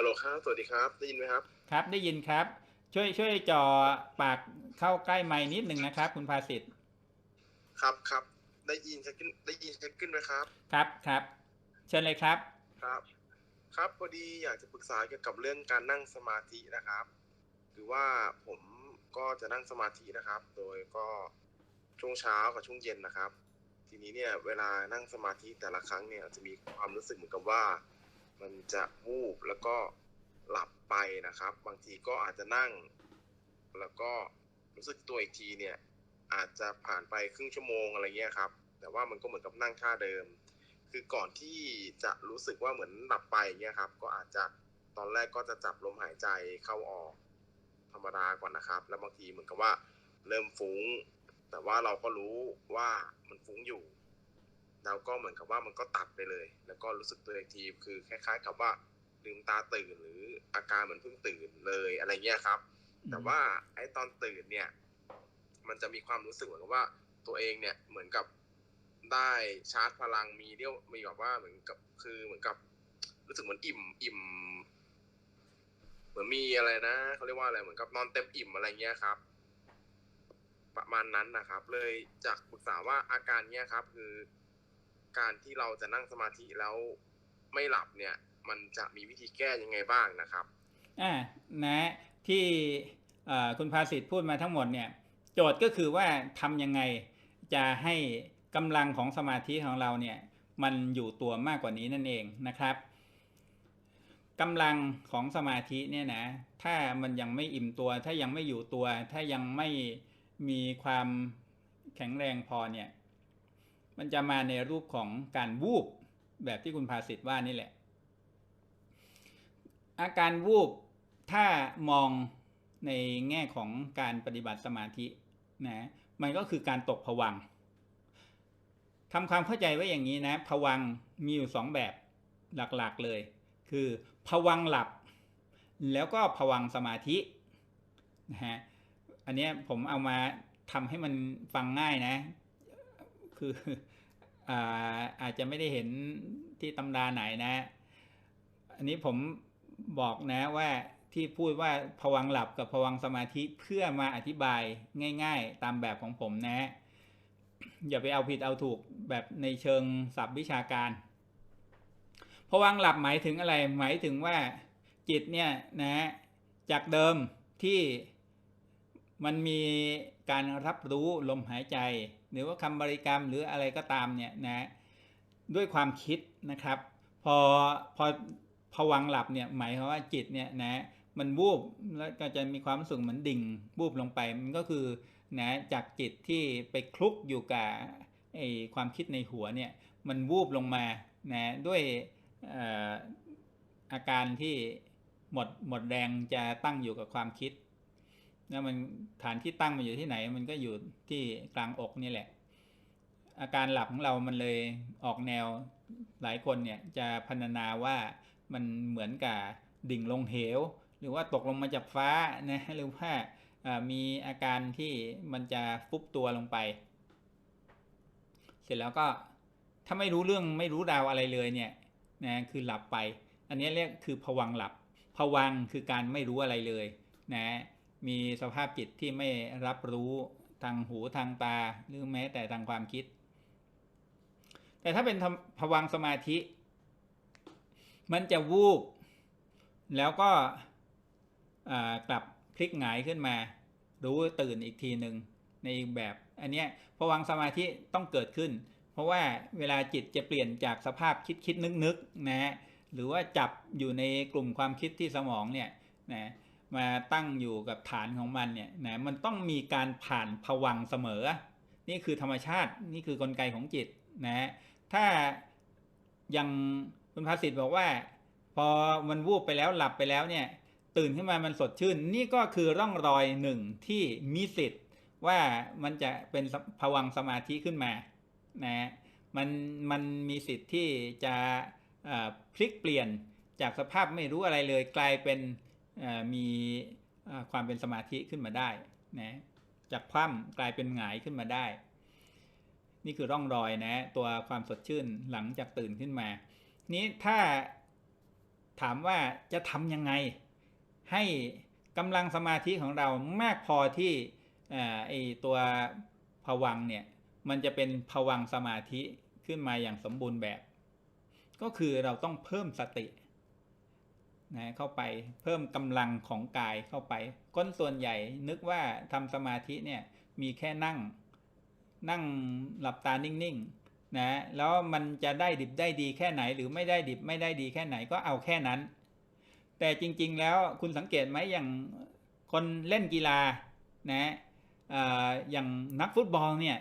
ฮัลโหลครับ สวัสดีครับ ได้ยินไหมครับ ครับ ได้ยินครับ ช่วยช่วยจ่อปากเข้าใกล้ไม้นิดหนึ่งนะครับ คุณภาสิทธิ์ครับครับ ได้ยินชัดขึ้น ได้ยินชัดขึ้นไหมครับ ครับครับ เชิญเลยครับ ครับ ครับพอดีอยากจะปรึกษาเกี่ยวกับเรื่องการนั่งสมาธินะครับคือว่าผมก็จะนั่งสมาธินะครับ โดยก็ช่วงเช้ากับช่วงเย็นนะครับ ทีนี้เนี่ยเวลานั่งสมาธิแต่ละครั้งเนี่ยจะมีความรู้สึกเหมือนกับว่า มันจะวูบแล้วก็หลับไปนะครับ บางทีก็อาจจะนั่ง แล้วก็รู้สึกตัวอีกทีเนี่ย อาจจะผ่านไปครึ่งชั่วโมงอะไรเงี้ยครับ แต่ว่ามันก็เหมือนกับนั่งท่าเดิม คือก่อนที่จะรู้สึกว่าเหมือนหลับไปเงี้ยครับ ก็อาจจะตอนแรกก็จะจับลมหายใจเข้าออกธรรมดาก่อนนะครับ แล้วบางทีเหมือนกับว่าเริ่มฟุ้ง แต่ว่าเราก็รู้ว่ามันฟุ้งอยู่ เราก็เหมือนกับว่ามันก็ตัดไปเลย แล้วก็รู้สึกตัวอีกทีคือคล้ายๆ กับว่าลืมตาตื่นหรืออาการเหมือนเพิ่งตื่นเลยอะไรเงี้ยครับ แต่ว่าไอ้ตอนตื่นเนี่ย มันจะมีความรู้สึกเหมือนกับว่าตัวเองเนี่ยเหมือนกับได้ชาร์จพลังมีเรียวมีแบบว่าเหมือนกับคือเหมือนกับ รู้สึกเหมือนอิ่มอิ่มเหมือนมีอะไรนะเขาเรียกว่าอะไรเหมือนกับนอนเต็มอิ่มอะไรเงี้ยครับ ประมาณนั้นนะครับ เลยจากปรึกษาว่าอาการเนี้ยครับ คือ การที่เราจะนั่งสมาธิแล้วไม่หลับเนี่ย มันจะมีวิธีแก้ยังไงบ้างนะครับอ่านะที่คุณภาสิทธิ์พูดมาทั้งหมดเนี่ย โจทย์ก็คือว่าทำยังไงจะให้กำลังของสมาธิของเราเนี่ย มันอยู่ตัวมากกว่านี้นั่นเองนะครับกำลังของสมาธิเนี่ยนะ ถ้ามันยังไม่อิ่มตัว ถ้ายังไม่อยู่ตัว ถ้ายังไม่มีความแข็งแรงพอเนี่ย มันจะมาในรูปของการวูบแบบที่คุณภาสิทธิ์ว่านี่แหละ อาการวูบถ้ามองในแง่ของการปฏิบัติสมาธินะมันก็คือการตกผวังทำความเข้าใจไว้อย่างนี้นะผวังมีอยู่สองแบบหลักๆเลย คือผวังหลับ แล้วก็ผวังสมาธินะฮะอันนี้ผมเอามาทำให้มันฟังง่ายนะ คือ อาอาจจะไม่ได้เห็นที่ตำราไหนนะ อันนี้ผมบอกนะว่าที่พูดว่าผวังหลับกับผวังสมาธิเพื่อมาอธิบายง่าย ๆ ตามแบบของผมนะ อย่าไปเอาผิดเอาถูกแบบในเชิงศัพท์วิชาการผวังหลับหมายถึงอะไร หมายถึงว่าจิตเนี่ยนะจากเดิมที่มันมี การรับรู้ลมหายใจ หรือว่าคำบริกรรมหรืออะไรก็ตามเนี่ยนะด้วยความคิดนะครับ พอพอผวังหลับเนี่ยหมายความว่าจิตเนี่ยนะมันวูบแล้วก็จะมีความรู้สึกเหมือนดิ่งวูบลงไปมันก็คือนะจากจิตที่ไปคลุกอยู่กับไอความคิดในหัวเนี่ยมันวูบลงมานะด้วยเอ่ออาการที่หมดหมดแรงจะตั้งอยู่กับความคิด แล้วมันฐานที่ตั้งมันอยู่ที่ไหน มันก็อยู่ที่กลางอกนี่แหละ อาการหลับของเรามันเลยออกแนวหลายคนเนี่ยจะพรรณนาว่ามันเหมือนกับดิ่งลงเหว หรือว่าตกลงมาจากฟ้านะหรือว่ามีอาการที่มันจะฟุบตัวลงไป เสร็จแล้วก็ถ้าไม่รู้เรื่องไม่รู้ดาวอะไรเลยเนี่ยนะคือหลับไป อันนี้เรียกคือผวังหลับผวังคือการไม่รู้อะไรเลยนะ มีสภาพจิตที่ไม่รับรู้ทางหูทางตาหรือแม้แต่ทางความคิด แต่ถ้าเป็นผวังสมาธิ มันจะวูบ แล้วก็กลับพลิกหงายขึ้นมา รู้ตื่นอีกทีหนึ่งในอีกแบบ อันเนี้ยผวังสมาธิต้องเกิดขึ้น เพราะว่าเวลาจิตจะเปลี่ยนจากสภาพคิดคิดนึกนึกนะหรือว่าจับอยู่ในกลุ่มความคิดที่สมองเนี่ยนะ มาตั้งอยู่กับฐานของมันเนี่ยนะมันต้องมีการผ่านผวังเสมอ นี่คือธรรมชาตินี่คือกลไกของจิตนะถ้ายังคุณภาสิทธิ์บอกว่า พอมันวูบไปแล้วหลับไปแล้วเนี่ยตื่นขึ้นมามันสดชื่น นี่ก็คือร่องรอยหนึ่งที่มีสิทธิ์ว่ามันจะเป็นผวังสมาธิขึ้นมานะมันมันมีสิทธิ์ที่จะพลิกเปลี่ยนจากสภาพไม่รู้อะไรเลยกลายเป็น มีความเป็นสมาธิขึ้นมาได้นะจากคว่ำกลายเป็นหงายขึ้นมาได้ นี่คือร่องรอยนะ ตัวความสดชื่นหลังจากตื่นขึ้นมา นี้ถ้าถามว่าจะทำยังไง ให้กำลังสมาธิของเรามากพอที่เอ่อไอตัวผวังเนี่ยมันจะเป็นผวังสมาธิขึ้นมาอย่างสมบูรณ์แบบ ก็คือเราต้องเพิ่มสติ นะเข้าไปเพิ่มกำลังของกายเข้าไปคนส่วนใหญ่นึกว่าทำสมาธิเนี่ยมีแค่นั่งนั่งหลับตานิ่งๆนะแล้วมันจะได้ดิบได้ดีแค่ไหน หรือไม่ได้ดิบไม่ได้ดีแค่ไหนก็เอาแค่นั้น แต่จริงๆแล้วคุณสังเกตไหมอย่างคนเล่นกีฬานะออย่างนักฟุตบอลเนี่ย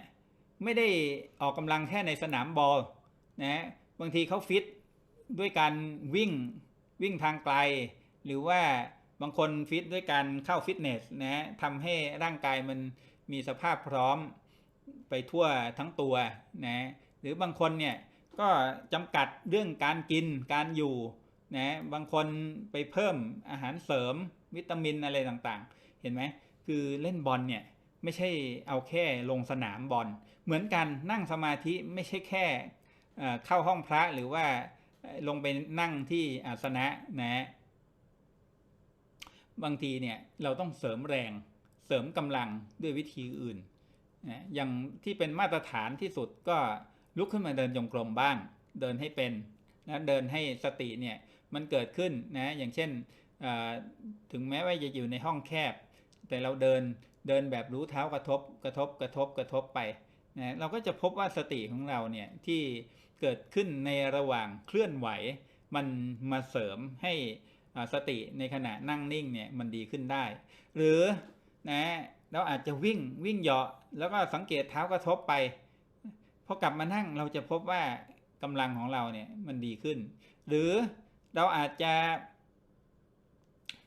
ไม่ได้ออกกำลังแค่ในสนามบอลนะบางทีเขาฟิตด้วยการวิ่ง วิ่งทางไกล หรือว่าบางคนฟิตด้วยการเข้าฟิตเนสนะทำให้ร่างกายมันมีสภาพพร้อมไปทั่วทั้งตัวนะหรือบางคนเนี่ยก็จำกัดเรื่องการกินการอยู่นะบางคนไปเพิ่มอาหารเสริมวิตามินอะไรต่างๆ เห็นไหมคือเล่นบอลเนี่ยไม่ใช่เอาแค่ลงสนามบอล เหมือนกันนั่งสมาธิไม่ใช่แค่เอ่อเข้าห้องพระหรือว่า ลงไปนั่งที่อาสนะนะบางทีเนี่ยเราต้องเสริมแรงเสริมกำลังด้วยวิธีอื่นนะอย่างที่เป็นมาตรฐานที่สุดก็ลุกขึ้นมาเดินจงกรมบ้าง เดินให้เป็นนะเดินให้สติเนี่ยมันเกิดขึ้นนะอย่างเช่นถึงแม้ว่าจะอยู่ในห้องแคบ แต่เราเดินเดินแบบรู้เท้ากระทบกระทบกระทบกระทบไปนะเราก็จะพบว่าสติของเราเนี่ยที่ เกิดขึ้นในระหว่างเคลื่อนไหว มันมาเสริมให้สติในขณะนั่งนิ่งเนี่ยมันดีขึ้นได้ หรือนะเราอาจจะวิ่งวิ่งเหาะแล้วก็สังเกตเท้ากระทบไปพอกลับมานั่งเราจะพบว่ากำลังของเราเนี่ยมันดีขึ้น หรือเราอาจจะ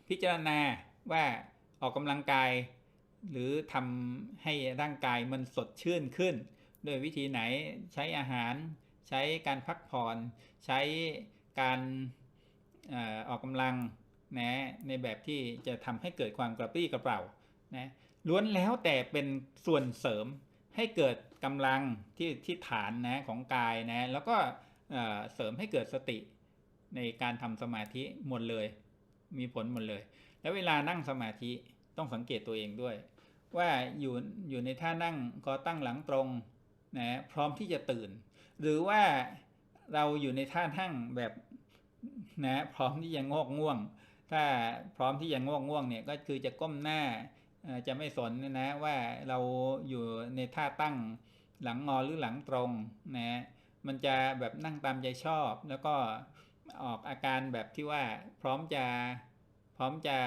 พิจารณาว่าออกกำลังกาย หรือทำให้ร่างกายมันสดชื่นขึ้น โดยวิธีไหนใช้อาหาร ใช้การพักผ่อน ใช้การออกกำลังนะในแบบที่จะทำให้เกิดความกระปรี้กระเปร่านะล้วนแล้วแต่เป็นส่วนเสริมให้เกิดกำลังที่ที่ฐานนะของกายนะแล้วก็เสริมให้เกิดสติในการทำสมาธิหมดเลย มีผลหมดเลย แล้วเวลานั่งสมาธิต้องสังเกตตัวเองด้วย ว่าอยู่อยู่ในท่านั่งคอตั้งหลังตรงนะพร้อมที่จะตื่น หรือว่าเราอยู่ในท่านั่งแบบนะพร้อมที่จะงอกง่วง ถ้าพร้อมที่จะงอกง่วงเนี่ยก็คือจะก้มหน้าจะไม่สนนะว่าเราอยู่ในท่าตั้งหลังงอหรือหลังตรงนะมันจะแบบนั่งตามใจชอบ แล้วก็ออกอาการแบบที่ว่าพร้อมจะพร้อมจะ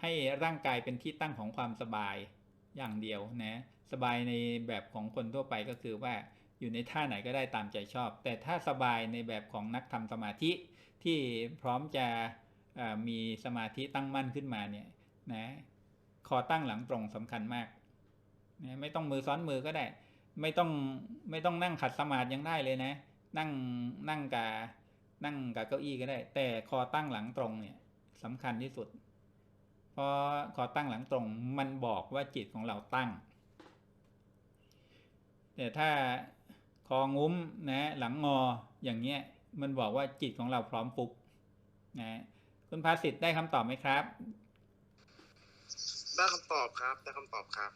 ให้ร่างกายเป็นที่ตั้งของความสบายอย่างเดียวนะ สบายในแบบของคนทั่วไปก็คือว่าอยู่ในท่าไหนก็ได้ตามใจชอบ แต่ถ้าสบายในแบบของนักทำสมาธิที่พร้อมจะมีสมาธิตั้งมั่นขึ้นมาเนี่ยนะคอตั้งหลังตรงสำคัญมากนะไม่ต้องมือซ้อนมือก็ได้ ไม่ต้องไม่ต้องนั่งขัดสมาธิยังได้เลยนะ นั่งนั่งกับนั่งกับเก้าอี้ก็ได้ แต่คอตั้งหลังตรงเนี่ยสำคัญที่สุด เพราะคอตั้งหลังตรงมันบอกว่าจิตของเราตั้ง แต่ถ้าคองุ้มนะหลังงออย่างเงี้ยมันบอกว่าจิตของเราพร้อมปุ๊บนะคุณภาสิทธิ์ได้คำตอบไหมครับ ได้คำตอบครับ ได้คำตอบครับ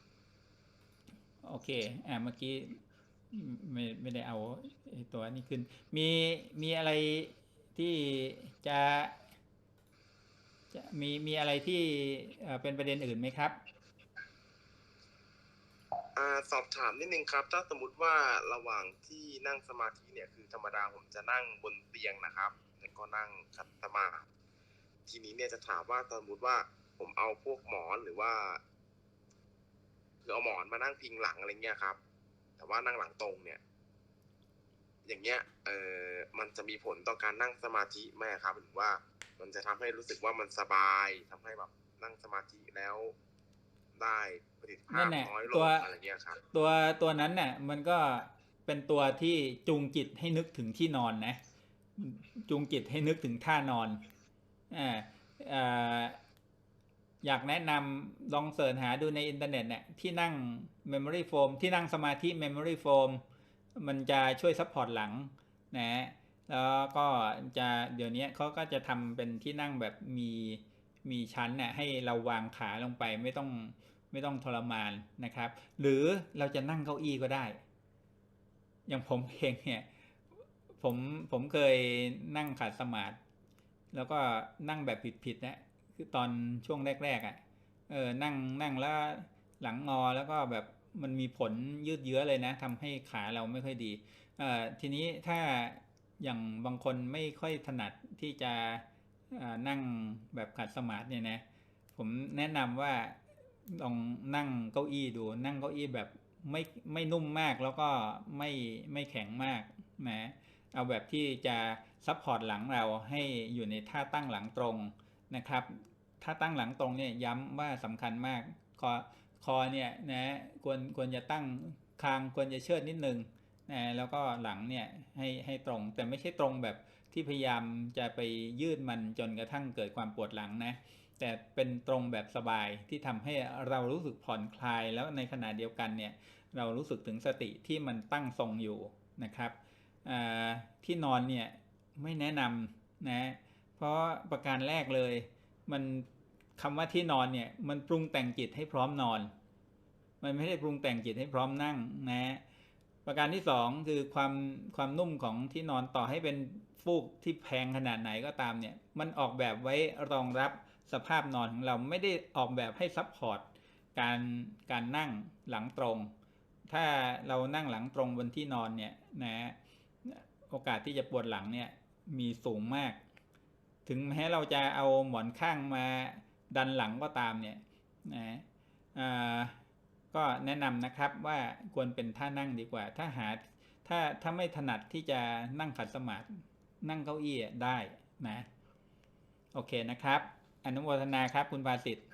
โอเค อ่าเมื่อกี้ไม่ไม่ได้เอาไอ้ตัวนี้ขึ้น มีมีอะไรที่จะจะมีมีอะไรที่เอ่อเป็นประเด็นอื่นไหมครับ อสอบถามนิดนึงครับ ถ้าสมมติว่าระหว่างที่นั่งสมาธิเนี่ยคือธรรมดาผมจะนั่งบนเตียงนะครับแล้วก็นั่งขัดสมาธิทีนี้เนี่ยจะถามว่าสมมติว่าผมเอาพวกหมอนหรือว่าคือเอาหมอนมานั่งพิงหลังอะไรเงี้ยครับ แต่ว่านั่งหลังตรงเนี่ย อย่างเงี้ย เออมันจะมีผลต่อการนั่งสมาธิไหมครับหรือว่า มันจะทำให้รู้สึกว่ามันสบายทำให้แบบนั่งสมาธิแล้ว ได้ประสิทธิภานั่พนแหละน้อยลตังวอะไรเงี้ยครับตัวตัวนั้นน่ะมันก็เป็นตัวที่จูงจิตให้นึกถึงที่นอนนะ จูงจิตให้นึกถึงท่านอนอ่าอ่าอยากแนะนำลองเสิร์ชหาดูในอินเทอร์เน็ตเนี่ยที่นั่ง Memory Foam ที่นั่งสมาธิ Memory Foam มันจะช่วยซัพพอร์ตหลังนะแล้วก็จะเดี๋ยวนี้เขาก็จะทำเป็นที่นั่งแบบมีมีชั้นน่ะให้เราวางขาลงไปไม่ต้อง ไม่ต้องทรมานนะครับ หรือเราจะนั่งเก้าอี้ก็ได้ อย่างผมเองเนี่ยผมผมเคยนั่งขัดสมาธิแล้วก็นั่งแบบผิดๆนะคือตอนช่วงแรกๆอะ่ะเออนั่งนั่งแล้วหลังงอแล้วก็แบบมันมีผลยืดเยื้อเลยนะทำให้ขาเราไม่ค่อยดีเอ่อทีนี้ถ้าอย่างบางคนไม่ค่อยถนัดที่จะออนั่งแบบขัดสมาธิเนี่ยนะผมแนะนำว่า ลองนั่งเก้าอี้ดู นั่งเก้าอี้แบบไม่ไม่นุ่มมากแล้วก็ไม่ไม่แข็งมากนะเอาแบบที่จะซัพพอร์ตหลังเราให้อยู่ในท่าตั้งหลังตรงนะครับท่าตั้งหลังตรงเนี่ยย้ำว่าสำคัญมาก คอคอเนี่ยนะควรควรจะตั้งคางควรจะเชิดนิดนึงนะแล้วก็หลังเนี่ยให้ให้ตรง แต่ไม่ใช่ตรงแบบที่พยายามจะไปยืดมันจนกระทั่งเกิดความปวดหลังนะ แต่เป็นตรงแบบสบายที่ทำให้เรารู้สึกผ่อนคลาย แล้วในขณะเดียวกันเนี่ยเรารู้สึกถึงสติที่มันตั้งทรงอยู่นะครับที่นอนเนี่ยไม่แนะนำนะเพราะประการแรกเลยมันคำว่าที่นอนเนี่ยมันปรุงแต่งจิตให้พร้อมนอน มันไม่ได้ปรุงแต่งจิตให้พร้อมนั่งนะประการที่สองคือความความนุ่มของที่นอนต่อให้เป็นฟูกที่แพงขนาดไหนก็ตามเนี่ยมันออกแบบไว้รองรับ สภาพนอนของเราไม่ได้ออกแบบให้ซัพพอร์ตการการนั่งหลังตรง ถ้าเรานั่งหลังตรงบนที่นอนเนี่ยนะโอกาสที่จะปวดหลังเนี่ยมีสูงมาก ถึงแม้เราจะเอาหมอนข้างมาดันหลังก็ตามเนี่ยนะอ่าก็แนะนำนะครับว่าควรเป็นท่านั่งดีกว่า ถ้าหาถ้าถ้าไม่ถนัดที่จะนั่งขัดสมาธินั่งเก้าอี้ได้นะ โอเคนะครับ อนุโมทนาครับ คุณภาสิทธิ์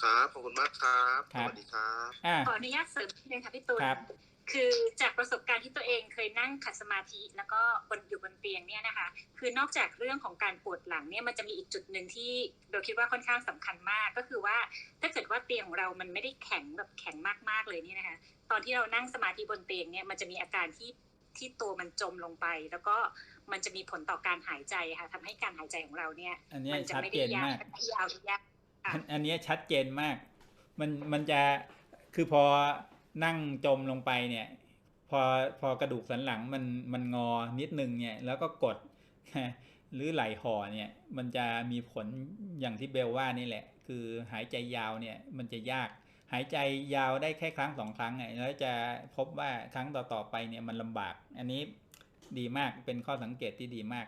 ครับขอบคุณมากครับครัสบวัสดีครับอ่าขออนุญาตเสริมนิดนึงค่ะพี่ตูนครับคือจากประสบการณ์ที่ตัวเองเคยนั่งขัดสมาธิ แล้วก็บนอยู่บนเตียงเนี่ยนะคะ คือนอกจากเรื่องของการปวดหลังเนี่ยมันจะมีอีกจุดหนึ่งที่เราคิดว่าค่อนข้างสำคัญมากก็คือว่าถ้าเกิดว่าเตียงของเรามันไม่ได้แข็งแบบแข็งมากๆเลยเนี่ยนะคะ ตอนที่เรานั่งสมาธิบนเตียงเนี่ยมันจะมีอาการที่ที่ตัวมันจมลงไป แล้วก็ มันจะมีผลต่อการหายใจค่ะทำให้การหายใจของเราเนี่ยอันเนี้ยมัจะชัดไม่เจได้นยาวมากไม่ยาวหรือยากอันอันเนี้ยชัดเจนมาก มันมันจะคือพอนั่งจมลงไปเนี่ย พอพอกระดูกสันหลังมันมันงอนิดนึงเนี่ย แล้วก็กดหรือไหลห่อเนี่ย มันจะมีผลอย่างที่เบลว่านี่แหละ คือหายใจยาวเนี่ย มันจะยากหายใจยาวได้แค่ครั้งสองครั้งไงแล้วจะพบว่าครั้งต่อๆไปเนี่ยมันลำบาก อันนี้ ดีมากเป็นข้อสังเกตที่ดีมาก